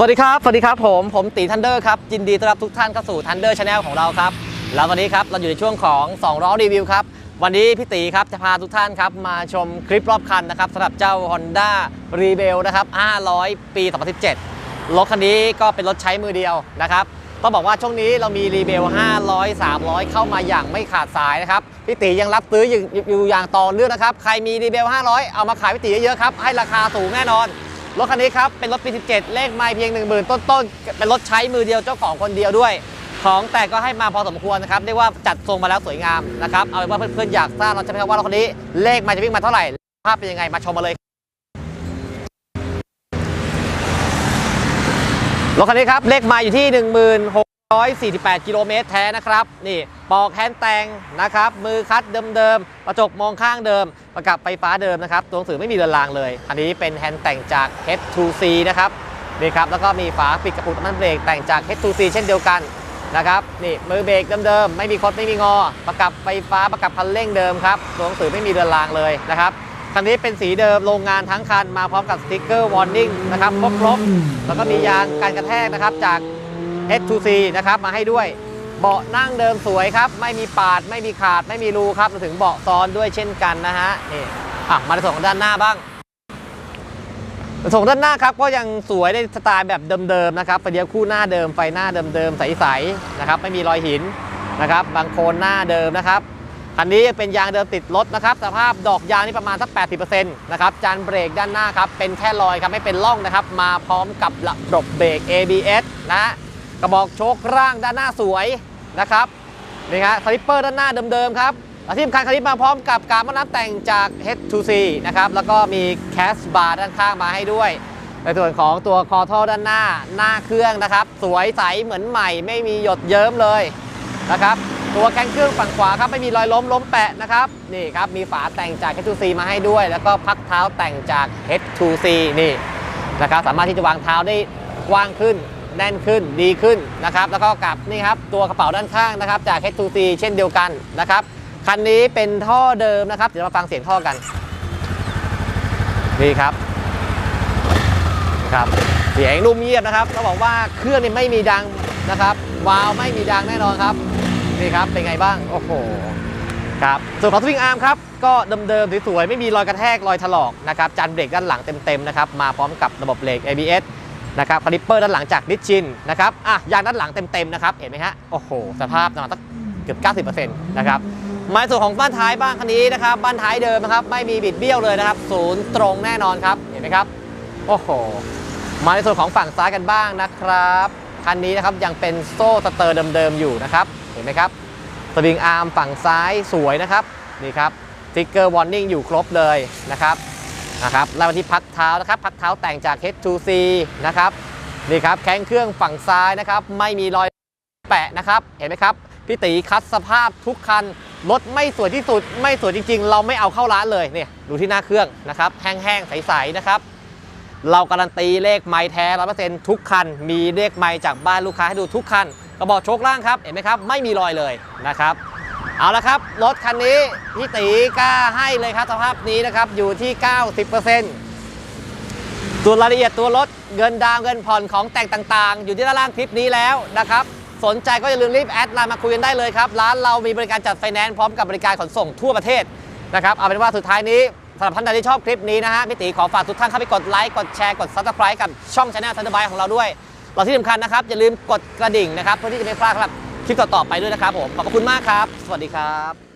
สวัสดีครับ สวัสดีครับผม ผมตีทันเดอร์ครับ ยินดีต้อนรับทุกท่านเข้าสู่ทันเดอร์ชาแนลของเราครับ แล้ววันนี้ครับ เราอยู่ในช่วงของ 2 ล้อรีวิวครับ วันนี้พี่ตีครับ จะพาทุกท่านครับ มาชมคลิปรอบคันนะครับสำหรับเจ้า Honda r e b e l นะครับ 500 ปี 2017 รถคันนี้ก็เป็นรถใช้มือเดียวนะครับ ต้องบอกว่าช่วงนี้เรามีรีเบล500 300 เข้ามาอย่างไม่ขาดสายนะครับ พี่ตียังรับซื้ออยู่อยู่อย่างต่อเนื่องนะครับ ใครมีรีเบล500 เอามาขายพี่ตีเยอะๆครับ ให้ราคาสูงแน่นอน รถคันนี้ครับเป็นรถปี 17 เลขไม่เพียง 10,000 ต้นๆ เป็นรถใช้มือเดียวเจ้าของคนเดียวด้วย ของแต่ก็ให้มาพอสมควรนะครับเรียกว่าจัดทรงมาแล้วสวยงามนะครับเอาเป็นว่าเพื่อนๆอยากทราบเราจะไปครับว่ารถคันนี้เลขไม่จะวิ่งมาเท่าไหร่ภาพเป็นยังไงมาชมมาเลยรถคันนี้ครับเลขไมาอยู่ที่ 1 6 148 กิโลเมตรแท้นะครับ นี่ปอกแฮนด์แตงนะครับ มือคัดเดิมๆกระจกมองข้างเดิม ประกับไฟฟ้าเดิมนะครับ ตัวหนังสือไม่มีเรือนรางเลย อันนี้เป็นแฮนด์แต่งจาก H2C นะครับนี่ครับแล้วก็มีฝาปิดกระปุกน้ำมันเบรกแต่งจาก H2C เช่นเดียวกันนะครับนี่มือเบรกเดิมๆไม่มีคดไม่มีงอ ประกับไฟฟ้าประกับคันเร่งเดิมครับตัวหนังสือไม่มีเรือนรางเลยนะครับคันนี้เป็นสีเดิมโรงงานทั้งคันมาพร้อมกับสติ๊กเกอร์วอร์นิ่งนะครับครบๆแล้วก็มียางการกระแทกนะครับจาก S2C นะครับมาให้ด้วย เบาะนั่งเดิมสวยครับ ไม่มีปาด ไม่มีขาด ไม่มีรูครับรวมถึงเบาะซ้อนด้วยเช่นกันนะฮะนี่อะมาในส่วนของด้านหน้าบ้างส่งด้านหน้าครับก็ยังสวยในสไตล์แบบเดิมๆนะครับไฟเดียวคู่หน้าเดิมไฟหน้าเดิมๆใสๆนะครับไม่มีรอยหินนะครับบางโคนหน้าเดิมนะครับคันนี้เป็นยางเดิมติดรถนะครับสภาพดอกยางนี่ประมาณสัก 80%นะครับจานเบรกด้านหน้าครับเป็นแค่รอยครับไม่เป็นร่องนะครับมาพร้อมกับระบบเบรก ABS นะ กระบอกโชคร่างด้านหน้าสวยนะครับนี่ฮะสลิปเปอร์ด้านหน้าเดิมๆครับและที่สำคัญคันนี้มาพร้อมกับการมานับแต่งจาก H2C นะครับแล้วก็มีแคสบาร์ด้านข้างมาให้ด้วย ในส่วนของตัวคอท่อด้านหน้าหน้าเครื่องนะครับ สวยใสเหมือนใหม่ ไม่มีหยดเยิ้มเลยนะครับตัวแกนเครื่องฝั่งขวาครับไม่มีรอยล้มล้มแปะนะครับนี่ครับมีฝาแต่งจาก H2C มาให้ด้วย แล้วก็พักเท้าแต่งจาก H2C นี่นะครับสามารถที่จะวางเท้าได้กว้างขึ้น แน่นขึ้นดีขึ้นนะครับ แล้วก็กับนี่ครับตัวกระเป๋าด้านข้างนะครับ จาก H2C เช่นเดียวกันนะครับ คันนี้เป็นท่อเดิมนะครับ เดี๋ยวมาฟังเสียงท่อกัน นี่ครับครับเสียงนุ่มเงียบนะครับต้องบอกว่าเครื่องนี่ไม่มีดังนะครับ วาล์วไม่มีดังแน่นอนครับ นี่ครับเป็นไงบ้าง โอ้โหครับส่วนของสวิงอาร์มครับ ก็เดิมๆสวยๆ ไม่มีรอยกระแทกรอยถลอกนะครับจานเบรกด้านหลังเต็มๆนะครับมาพร้อมกับระบบเบรก ABS นะครับคาลิปเปอร์ด้านหลังจากนิชชินนะครับอะยางด้านหลังเต็มๆนะครับเห็นไหมฮะโอ้โหสภาพประมาณสักเกือบ90%นะครับมาส่วนของบ้านท้ายบ้างคันนี้นะครับบ้านท้ายเดิมนะครับไม่มีบิดเบี้ยวเลยนะครับศูนย์ตรงแน่นอนครับเห็นไหมครับโอ้โหมาในส่วนของฝั่งซ้ายกันบ้างนะครับคันนี้นะครับยังเป็นโซ่สเตอร์เดิมๆอยู่นะครับเห็นไหมครับสวิงอาร์มฝั่งซ้ายสวยนะครับนี่ครับสติ๊กเกอร์วอร์นิ่งอยู่ครบเลยนะครับ นะครับแล้วมาที่พักเท้านะครับ พักเท้าแต่งจาก H2C นะครับนี่ครับแข้งเครื่องฝั่งซ้ายนะครับ ไม่มีรอยแปะนะครับ เห็นไหมครับพี่ตีคัดสภาพทุกคันรถไม่สวยที่สุด ไม่สวยจริง ๆ เราไม่เอาเข้าร้านเลยเนี่ยดูที่หน้าเครื่องนะครับแห้งๆใสๆนะครับเราการันตีเลขไม้แท้ร้อยเปอร์เซ็นต์ทุกคัน มีเลขไม้จากบ้านลูกค้าให้ดูทุกคันกระบอกโชคล่างครับ เห็นไหมครับ ไม่มีรอยเลยนะครับ เอาละครับรถคันนี้พี่ตีกล้าให้เลยครับสภาพนี้นะครับอยู่ที่ 90%ส่วนรายละเอียดตัวรถเงินดาวเงินผ่อนของแต่งต่างๆ อยู่ที่ด้านล่างคลิปนี้แล้วนะครับสนใจก็อย่าลืมรีบแอดไลน์มาคุยกันได้เลยครับร้านเรามีบริการจัดไฟแนนซ์พร้อมกับบริการขนส่งทั่วประเทศนะครับเอาเป็นว่าสุดท้ายนี้สำหรับท่านใดที่ชอบคลิปนี้นะฮะพี่ตีขอฝากทุกท่านเข้าไปกดไลค์กดแชร์กด subscribe กับช่องช anel ทันเดอร์บายของเราด้วยเราที่สำคัญนะครับอย่าลืมกดกระดิ่งนะครับเพื่อที่จะไม่พลาดครับ คลิปต่อๆไปด้วยนะครับผม ขอบคุณมากครับ สวัสดีครับ